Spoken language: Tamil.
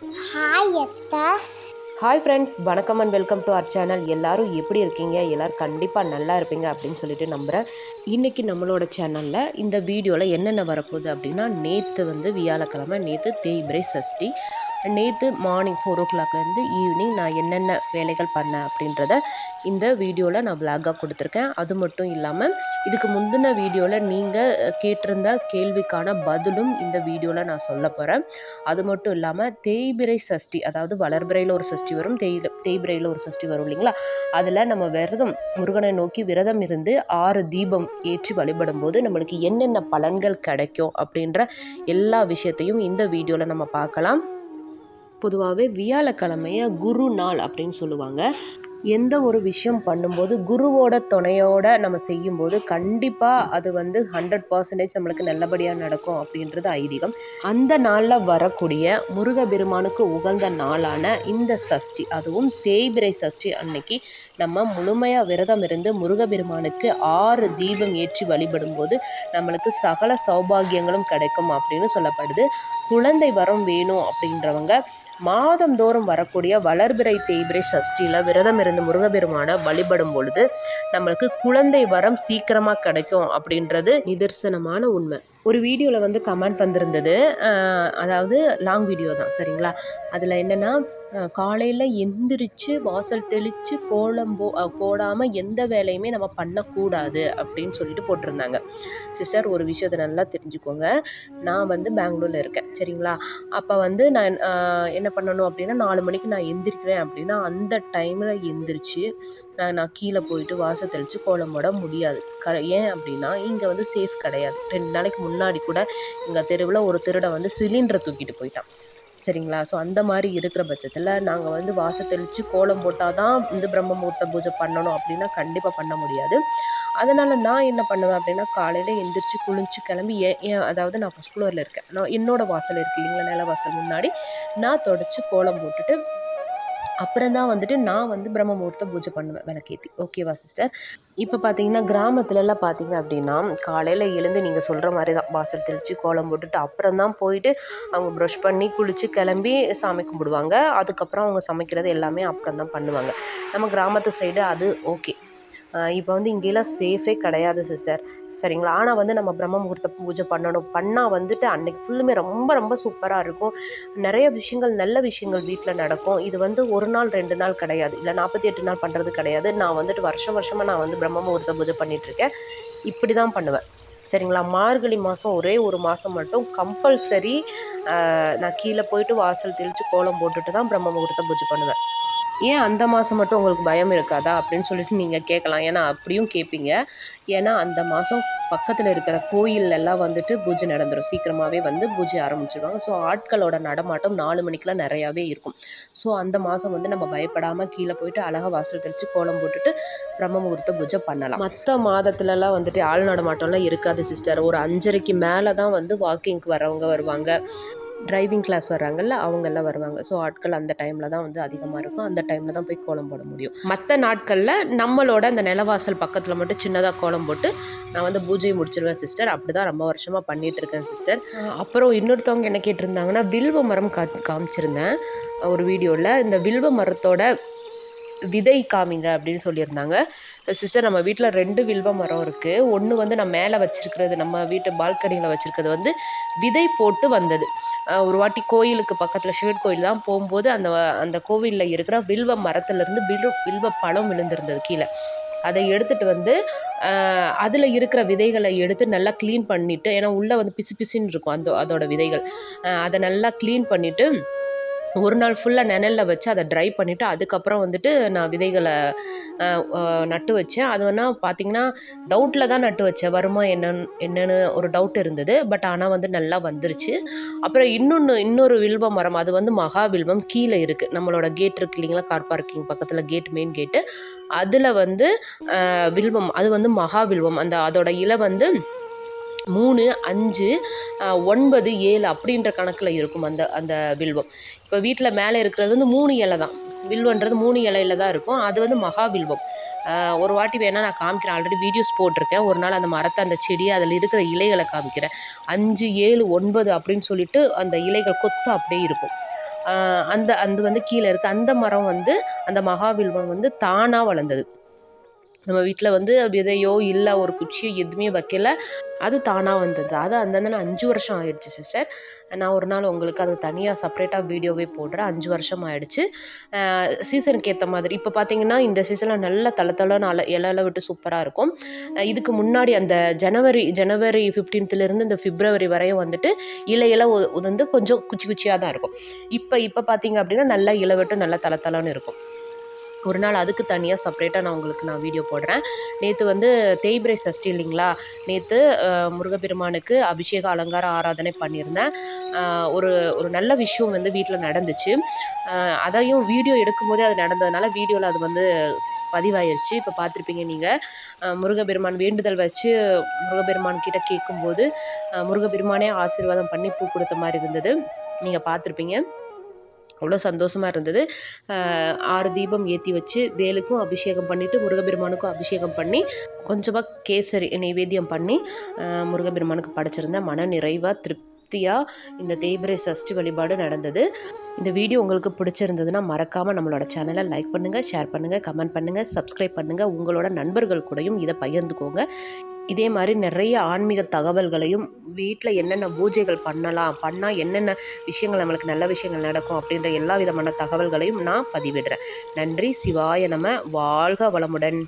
ஹாய் அத்தா ஹாய் ஃப்ரெண்ட்ஸ் வணக்கம் and welcome to our channel எல்லாரும் எப்படி இருக்கீங்க? எல்லோரும் கண்டிப்பாக நல்லா இருப்பீங்க அப்படின்னு சொல்லிட்டு நம்புகிறேன் இன்றைக்கி நம்மளோட சேனலில் இந்த வீடியோவில் என்னென்ன வரப்போகுது அப்படின்னா நேற்று வந்து வியாழக்கிழமை நேற்று தேய்பிரை சஷ்டி. நேற்று மார்னிங் ஃபோர் ஓ கிளாக்லேருந்து ஈவினிங் நான் என்னென்ன வேலைகள் பண்ணேன் அப்படின்றத இந்த வீடியோவில் நான் விளாகாக கொடுத்துருக்கேன். அது மட்டும் இல்லாமல் இதுக்கு முந்தின வீடியோவில் நீங்கள் கேட்டிருந்த கேள்விக்கான பதிலும் இந்த வீடியோவில் நான் சொல்ல போகிறேன் அது மட்டும் இல்லாமல் தேய்பிரை சஷ்டி அதாவது வளர்பிரையில் ஒரு சஷ்டி வரும் தேய் தேய்பிரையில் ஒரு சஷ்டி வரும் இல்லைங்களா? அதில் நம்ம விரதம் முருகனை நோக்கி விரதம் இருந்து ஆறு தீபம் ஏற்றி வழிபடும் போது நம்மளுக்கு என்னென்ன பலன்கள் கிடைக்கும் அப்படின்ற எல்லா விஷயத்தையும் இந்த வீடியோவில் நம்ம பார்க்கலாம். பொதுவாகவே வியாழக்கிழமைய குரு நாள் அப்படின்னு சொல்லுவாங்க. எந்த ஒரு விஷயம் பண்ணும்போது குருவோட துணையோட நம்ம செய்யும்போது கண்டிப்பாக அது வந்து ஹண்ட்ரட் பர்சன்டேஜ் நம்மளுக்கு நல்லபடியாக நடக்கும் அப்படின்றது ஐதீகம். அந்த நாளில் வரக்கூடிய முருகபெருமானுக்கு உகந்த நாளான இந்த சஷ்டி அதுவும் தேய்பிரை சஷ்டி அன்னைக்கு நம்ம முழுமையாக விரதம் இருந்து முருகபெருமானுக்கு ஆறு தீபம் ஏற்றி வழிபடும் போது நம்மளுக்கு சகல சௌபாகியங்களும் கிடைக்கும் அப்படின்னு சொல்லப்படுது. குழந்தை வரம் வேணும் அப்படின்றவங்க மாதந்தோறும் வரக்கூடிய வளர்பிறை தேய்பிரை சஷ்டியில் விரதம் இருந்து முருகபெருமானை வழிபடும் பொழுது நம்மளுக்கு குழந்தை வரம் சீக்கிரமாக கிடைக்கும் அப்படின்றது நிதர்சனமான உண்மை. ஒரு வீடியோவில் வந்து கமெண்ட் வந்திருந்தது. அதாவது லாங் வீடியோ தான் சரிங்களா? அதில் என்னென்னா காலையில் எந்திரிச்சு வாசல் தெளித்து கோலம் போ போடாமல் எந்த வேலையுமே நம்ம பண்ணக்கூடாது அப்படின்னு சொல்லிட்டு போட்டிருந்தாங்க. சிஸ்டர் ஒரு விஷயத்தை நல்லா தெரிஞ்சுக்கோங்க. நான் வந்து பெங்களூரில் இருக்கேன் சரிங்களா? அப்போ வந்து நான் என்ன பண்ணணும் அப்படின்னா நாலு மணிக்கு நான் எந்திரிக்கிறேன் அப்படின்னா அந்த டைமில் எந்திரிச்சு நான் கீழே போயிட்டு வாச தெளித்து கோலம் போட முடியாது. க ஏன் அப்படின்னா இங்கே வந்து சேஃப் கிடையாது. ரெண்டு நாளைக்கு முன்னாடி கூட எங்கள் தெருவில் ஒரு திருடன் வந்து சிலிண்டரை தூக்கிட்டு போயிட்டான். சரிங்களா? ஸோ அந்த மாதிரி இருக்கிற பட்சத்தில் நாங்கள் வந்து வாசல் தெளித்து கோலம் போட்டால் தான் இந்த பிரம்ம முகூர்த்த பூஜை பண்ணணும் அப்படின்னா கண்டிப்பாக பண்ண முடியாது. அதனால் நான் என்ன பண்ணுவேன் அப்படின்னா காலையில் எந்திரிச்சு குளிச்சு கிளம்பி ஏன் ஏன் அதாவது நான் ஃபஸ்ட் ஃப்ளோரில் இருக்கேன். நான் என்னோடய வாசல் இருக்கு இல்லைங்களா நில வாசல் முன்னாடி. நான் தொடச்சி கோலம் போட்டுட்டு அப்புறம் தான் வந்துட்டு நான் வந்து பிரம்ம முகூர்த்த பூஜை பண்ணுவேன் விளக்கேற்றி ஓகேவா சிஸ்டர் இப்போ பார்த்தீங்கன்னா கிராமத்துலலாம் பார்த்தீங்க அப்படின்னா காலையில் எழுந்து நீங்கள் சொல்கிற மாதிரி தான் வாசல் தெளித்து கோலம் போட்டுட்டு அப்புறம் தான் போயிட்டு அவங்க ப்ரஷ் பண்ணி குளித்து கிளம்பி சாமி கும்பிடுவாங்க. அதுக்கப்புறம் அவங்க சமைக்கிறது எல்லாமே அப்புறம் தான் பண்ணுவாங்க. நம்ம கிராமத்து சைடு அது ஓகே இப்போ வந்து இங்கெல்லாம் சேஃபே கிடையாது சிஸ்டர் சரிங்களா? ஆனால் வந்து நம்ம பிரம்ம முகூர்த்த பூஜை பண்ணணும். பண்ணால் வந்துட்டு அன்னைக்கு ஃபுல்லுமே ரொம்ப ரொம்ப சூப்பராக இருக்கும். நிறைய விஷயங்கள் நல்ல விஷயங்கள் வீட்டில் நடக்கும். இது வந்து ஒரு நாள் ரெண்டு நாள் கிடையாது. இல்லை நாற்பத்தி எட்டு நாள் பண்ணுறது கிடையாது. நான் வந்துட்டு வருஷம் வருஷமாக நான் வந்து பிரம்ம முகூர்த்த பூஜை பண்ணிகிட்ருக்கேன் இப்படி தான் பண்ணுவேன். சரிங்களா? மார்கழி மாதம் ஒரே ஒரு மாதம் மட்டும் கம்பல்சரி நான் கீழே போயிட்டு வாசல் தெளித்து கோலம் போட்டுட்டு தான் பிரம்ம முகூர்த்த பூஜை பண்ணுவேன். ஏன் அந்த மாதம் மட்டும் உங்களுக்கு பயம் இருக்காதா அப்படின்னு சொல்லிட்டு நீங்கள் கேட்கலாம். ஏன்னா அப்படியும் கேட்பீங்க ஏன்னா அந்த மாதம் பக்கத்தில் இருக்கிற கோயிலெல்லாம் வந்துட்டு பூஜை நடந்துடும் சீக்கிரமாகவே வந்து பூஜை ஆரம்பிச்சிடுவாங்க ஸோ ஆட்களோட நடமாட்டம் நாலு மணிக்கெலாம் நிறையாவே இருக்கும். ஸோ அந்த மாதம் வந்து நம்ம பயப்படாமல் கீழே போயிட்டு அழகாக வாசல் தெளித்து கோலம் போட்டுட்டு பிரம்ம முகூர்த்த பூஜை பண்ணலாம். மற்ற மாதத்துலலாம் வந்துட்டு ஆள் நடமாட்டம்லாம் இருக்காது சிஸ்டர் ஒரு அஞ்சரைக்கு மேலே தான் வந்து வாக்கிங்க்கு வரவங்க வருவாங்க. டிரைவிங் கிளாஸ் வர்றாங்கல்ல அவங்கெல்லாம் வருவாங்க. ஸோ ஆட்கள் அந்த டைமில் தான் வந்து அதிகமாக இருக்கும். அந்த டைமில் தான் போய் கோலம் போட முடியும். மற்ற நாட்களில் நம்மளோட அந்த நிலவாசல் பக்கத்தில் மட்டும் சின்னதாக கோலம் போட்டு நான் வந்து பூஜையை முடிச்சிருவேன் சிஸ்டர் அப்படி தான் ரொம்ப வருஷமாக பண்ணிகிட்டு இருக்கேன் சிஸ்டர் அப்புறம் இன்னொருத்தவங்க என்ன கேட்டிருந்தாங்கன்னா வில்வ மரம் கா காமிச்சிருந்தேன் ஒரு வீடியோவில் இந்த வில்வ மரத்தோட விதை காமிங்க அப்படின்னு சொல்லியிருந்தாங்க. சிஸ்டர் நம்ம வீட்டில் ரெண்டு வில்வ மரம் இருக்குது ஒன்று வந்து நம்ம மேலே வச்சுருக்கிறது நம்ம வீட்டு பால்கனியில் வச்சுருக்கிறது வந்து விதை போட்டு வந்தது. ஒரு வாட்டி கோயிலுக்கு பக்கத்தில் சிவன் கோயில் தான் போகும்போது அந்த அந்த கோவிலில் இருக்கிற வில்வ மரத்துலேருந்து வில்வ வில்வ பழம் விழுந்திருந்தது கீழே. அதை எடுத்துகிட்டு வந்து அதில் இருக்கிற விதைகளை எடுத்து நல்லா க்ளீன் பண்ணிவிட்டு ஏன்னா உள்ளே வந்து பிசு பிசுன்னு இருக்கும் அந்த அதோடய விதைகள். அதை நல்லா க்ளீன் பண்ணிவிட்டு ஒரு நாள் ஃபுல்லாக நிழலில் வச்சு அதை ட்ரை பண்ணிவிட்டு அதுக்கப்புறம் வந்துட்டு நான் விதைகளை நட்டு வச்சேன். அது வேணால் பார்த்தீங்கன்னா டவுட்டில் தான் நட்டு வச்சேன். வருமா என்னன்னு என்னன்னு ஒரு டவுட் இருந்தது. பட் ஆனால் வந்து நல்லா வந்துருச்சு. அப்புறம் இன்னொன்று இன்னொரு வில்வ மரம். அது வந்து மகா வில்வம். கீழே இருக்குது நம்மளோட கேட் இருக்கு இல்லைங்களா? கார் பார்க்கிங் பக்கத்தில் கேட் மெயின் கேட்டு அதில் வந்து வில்வம். அது வந்து மகா வில்வம். அந்த அதோட இலை வந்து மூணு அஞ்சு ஒன்பது ஏழு அப்படின்ற கணக்கில் இருக்கும் அந்த அந்த வில்வம். இப்போ வீட்டில் மேலே இருக்கிறது வந்து மூணு இலை தான். வில்வன்றது மூணு இலையில தான் இருக்கும். அது வந்து மகா வில்வம். ஒரு வாட்டி வேணால் நான் காமிக்கிறேன். ஆல்ரெடி வீடியோஸ் போட்டிருக்கேன். ஒரு நாள் அந்த மரத்தை அந்த செடியை அதில் இருக்கிற இலைகளை காமிக்கிறேன். அஞ்சு ஏழு ஒன்பது அப்படின்னு சொல்லிட்டு அந்த இலைகள் கொத்து அப்படியே இருக்கும். அந்த அந்த வந்து கீழே இருக்குது அந்த மரம் வந்து அந்த மகாவில்வம் வந்து தானாக வளர்ந்தது. நம்ம வீட்டில் வந்து விதையோ இல்லை ஒரு குச்சியோ எதுவுமே வைக்கல. அது தானாக வந்தது. அது அந்தந்த அஞ்சு வருஷம் ஆயிடுச்சு சிஸ்டர் நான் ஒரு நாள் உங்களுக்கு அது தனியாக செப்பரேட்டாக வீடியோவே போடுறேன். அஞ்சு வருஷம் ஆயிடுச்சு. சீசனுக்கு ஏற்ற மாதிரி. இப்போ பார்த்தீங்கன்னா இந்த சீசனில் நல்ல தள தளன்னு அல இலையில விட்டு சூப்பராக இருக்கும். இதுக்கு முன்னாடி அந்த ஜனவரி ஜனவரி ஃபிஃப்டீன்த்துலேருந்து இந்த பிப்ரவரி வரையும் வந்துட்டு இலையில உதந்து கொஞ்சம் குச்சி குச்சியாக தான் இருக்கும். இப்போ இப்போ பார்த்தீங்க அப்படின்னா நல்லா இலை விட்டு நல்லா தள தளன்னு இருக்கும். ஒரு நாள் அதுக்கு தனியாக செப்பரேட்டாக நான் உங்களுக்கு நான் வீடியோ போடுறேன். நேற்று வந்து தேய்பிரை சஷ்டி இல்லைங்களா? நேற்று முருகப்பெருமானுக்கு அபிஷேக அலங்கார ஆராதனை பண்ணியிருந்தேன். ஒரு ஒரு நல்ல விஷயம் வந்து வீட்டில் நடந்துச்சு. அதையும் வீடியோ எடுக்கும்போதே அது நடந்ததுனால வீடியோவில் அது வந்து பதிவாயிருச்சு. இப்போ பார்த்துருப்பீங்க நீங்கள் முருகப்பெருமான் வேண்டுதல் வச்சு முருகப்பெருமான் கிட்ட கேட்கும்போது முருகபெருமானே முருகப்பெருமானே ஆசீர்வாதம் பண்ணி பூ கொடுத்த மாதிரி இருந்தது. நீங்கள் பார்த்துருப்பீங்க. அவ்வளோ சந்தோஷமாக இருந்தது. ஆறு தீபம் ஏற்றி வச்சு வேலுக்கும் அபிஷேகம் பண்ணிவிட்டு முருகபெருமானுக்கும் அபிஷேகம் பண்ணி கொஞ்சமாக கேசரி நைவேத்தியம் பண்ணி முருகபெருமானுக்கு படைச்சிருந்தேன் மன நிறைவாக திருப்தியாக இந்த தேய்பிரை சஷ்டி வழிபாடு நடந்தது. இந்த வீடியோ உங்களுக்கு பிடிச்சிருந்ததுன்னா மறக்காமல் நம்மளோட சேனலை லைக் பண்ணுங்கள் ஷேர் பண்ணுங்கள் கமெண்ட் பண்ணுங்கள் சப்ஸ்கிரைப் பண்ணுங்கள் உங்களோட நண்பர்கள் கூடயும் இதை பகிர்ந்துக்கோங்க. இதே மாதிரி நிறைய ஆன்மீக தகவல்களையும் வீட்டில் என்னென்ன பூஜைகள் பண்ணலாம் பண்ணால் என்னென்ன விஷயங்கள் நம்மளுக்கு நல்ல விஷயங்கள் நடக்கும் அப்படின்ற எல்லா விதமான தகவல்களையும் நான் பதிவிடுறேன். நன்றி சிவாய நம்ம வாழ்க வளமுடன்.